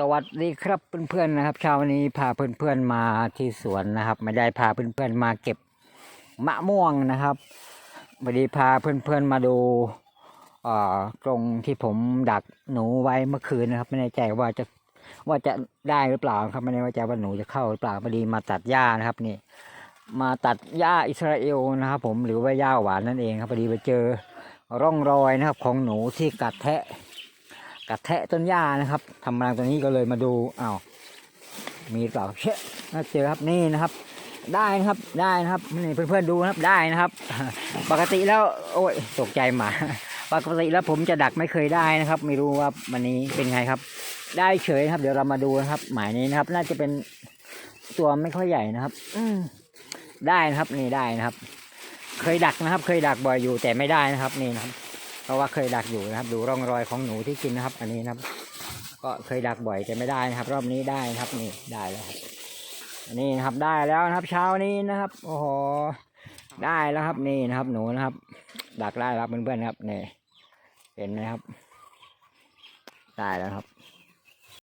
สวัสดีครับเพื่อนๆนะครับเช้าวันนี้พาเพื่อนๆมาที่สวนนะครับ ไม่ได้พาเพื่อนๆมาเก็บมะม่วงนะครับวันนี้พาเพื่อนๆมาดูเอ่อกรงที่ผมดักหนูไว้เมื่อคืนนะครับ ไม่แน่ใจว่าจะว่าจะได้หรือเปล่าครับไม่แน่ใจว่าหนูจะเข้าหรือเปล่าพอดีมาตัดหญ้านะครับนี่ มาตัดหญ้าอิสราเอลนะครับ ผมหรือว่าหญ้าหวานนั่นเองครับพอดีไปเจอร่องรอยนะครับของหนูที่กัดแทะ กัดแทะต้นหญ้านะครับทำรังตัวนี้ก็เลยมาดูอ้าวมีหรือเปล่าเชะน่าเจอครับนี่นะครับ ได้นะครับได้นะครับนี่เพื่อนๆดูนะครับได้นะครับ ปกติแล้วโอ้ยตกใจหมาปกติแล้วผมจะดักไม่เคยได้นะครับ ไม่รู้ว่าวันนี้เป็นไงครับ ได้เฉยนะครับ เดี๋ยวเรามาดูนะครับ หมายนี้นะครับ น่าจะเป็นตัวไม่ค่อยใหญ่นะครับ อืมได้นะครับนี่ได้นะครับ เคยดักนะครับ เคยดักบ่อยอยู่แต่ไม่ได้นะครับนี่นะครับ เพราะว่าเคยดักอยู่นะครับ ดูร่องรอยของหนูที่กินนะครับ อันนี้นะครับ ก็เคยดักบ่อยแต่ไม่ได้นะครับ รอบนี้ได้นะครับนี่ได้แล้วครับอันนี้นะครับได้แล้วนะครับ เช้านี้นะครับโอ้โหได้แล้วครับนี่นะครับ หนูนะครับ ดักได้แล้วครับเพื่อนๆครับนี่เห็นไหมครับ ได้แล้วครับ